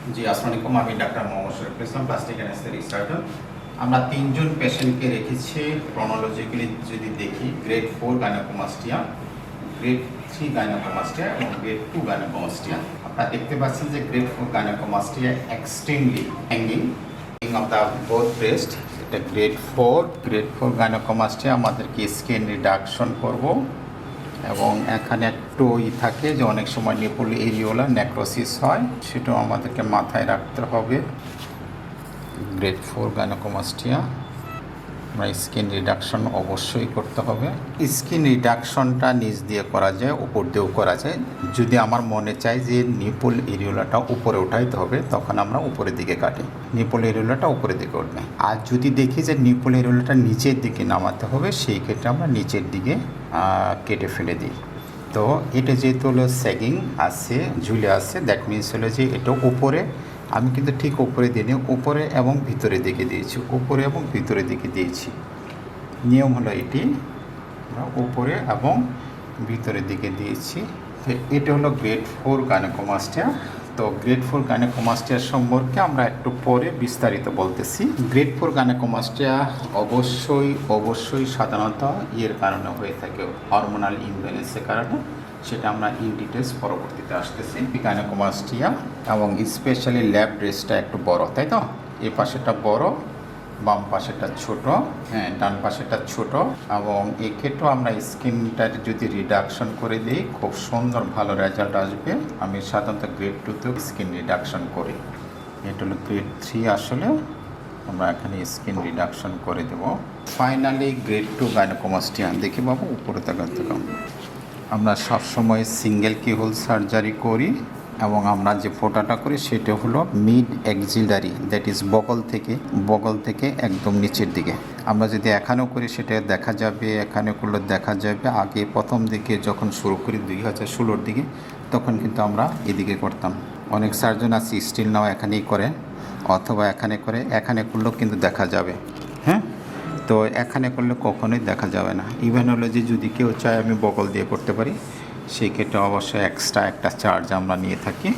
জি, আসসালামু আলাইকুম। আমি doctor Mohammad Shariful Islam plastic anaesthetic surgeon আমরা তিনজন পেশেন্টকে রেখেছি ক্রনোলজিক্যালি যদি দেখি grade four gynaecomastia grade three gynaecomastia এবং গ্রেড টু গাইনোকোমাস্টিয়া আপনারা দেখতে পাচ্ছেন যে grade four gynaecomastia extremely hanging of the both breast এটা grade four grade four gynaecomastia আমাদেরকে স্কিন রিডাকশন করব। এবং এখানে একটু ই থাকে যে অনেক সময় নেপুল এরিওলা নেক্রোসিস হয়, সেটাও আমাদেরকে মাথায় রাখতে হবে। Grade four gynaecomastia. আমরা স্কিন রিডাকশন অবশ্যই করতে হবে। স্কিন রিডাকশনটা নিচ দিয়ে করা যায়, উপর দিয়েও করা যায়। যদি আমার মনে চাই যে নিপুল এরিওলাটা উপরে উঠাইতে হবে, তখন আমরা উপরের দিকে কাটি। নিপুল এরিওলাটা উপরের দিকে উঠবে। আর যদি দেখি যে নিপুল এরিওলাটা নিচের দিকে নামাতে হবে, সেই ক্ষেত্রে আমরা নিচের দিকে কেটে ফেলে দিই। তো এটা যেহেতু হলো স্যাগিং আছে, ঝুলে আছে দ্যাট মিনস হলো যে এটা উপরে আমি কিন্তু ঠিক ওপরে দিইনি উপরে এবং ভিতরে দিকে দিয়েছি। উপরে এবং ভিতরে দিকে দিয়েছি। নিয়ম হলো এটি। উপরে এবং ভিতরে দিকে দিয়েছি। তো এটা হলো গ্রেড ফোর গাইনোকোমাস্টিয়া তো গ্রেড ফোর গাইনোকোমাস্টিয়া সম্পর্কে আমরা একটু পরে বিস্তারিত বলতেছি। গ্রেড ফোর গাইনোকোমাস্টিয়া অবশ্যই অবশ্যই সাধারণত ইয়ের কারণে হয়ে থাকে হরমোনাল ইমব্যালেন্সের কারণে, সেটা আমরা ইন ডিটেলস পরবর্তীতে আসতেছি। গাইনোকোমাস্টিয়া এবং স্পেশালি ল্যাব ড্রেসটা একটু বড়, তাই তো? এ পাশেটা বড় বাম পাশেটা ছোট হ্যাঁ ডান পাশেটা ছোট, এবং এক্ষেত্রেও আমরা স্কিনটার যদি রিডাকশন করে দিই, খুব সুন্দর ভালো রেজাল্ট আসবে। আমি সাধারণত গ্রেড টুতেও স্কিন রিডাকশন করি। এটা হলো গ্রেড থ্রি আসলে আমরা এখানে স্কিন রিডাকশন করে দেব। ফাইনালি গ্রেড টু গাইনোকোমাস্টিয়া দেখি বাবু, উপরে তাকাতে আমরা সবসময় সিঙ্গেল কিহোল সার্জারি করি। এবং আমরা যে ফোটাটা করি সেটা হলো মিড এক্সিলারি দ্যাট ইজ বগল থেকে বগল থেকে একদম নিচের দিকে। আমরা যদি এখানেও করি, সেটা দেখা যাবে, এখানে করলে দেখা যাবে, আগে প্রথম দিকে যখন শুরু করি দুই হাজার ষোলোর দিকে, তখন কিন্তু আমরা এদিকে করতাম। অনেক সার্জন আছে স্টিল নাও এখানেই করে, অথবা এখানে করে, এখানে করলেও কিন্তু দেখা যাবে। হ্যাঁ? তো এখানে করলে কখনোই দেখা যাবে না। ইভেন হলো যে যদি কেউ চায় আমি বগল দিয়ে করতে পারি সেই ক্ষেত্রে অবশ্যই এক্সট্রা একটা চার্জ আমরা নিয়ে থাকি।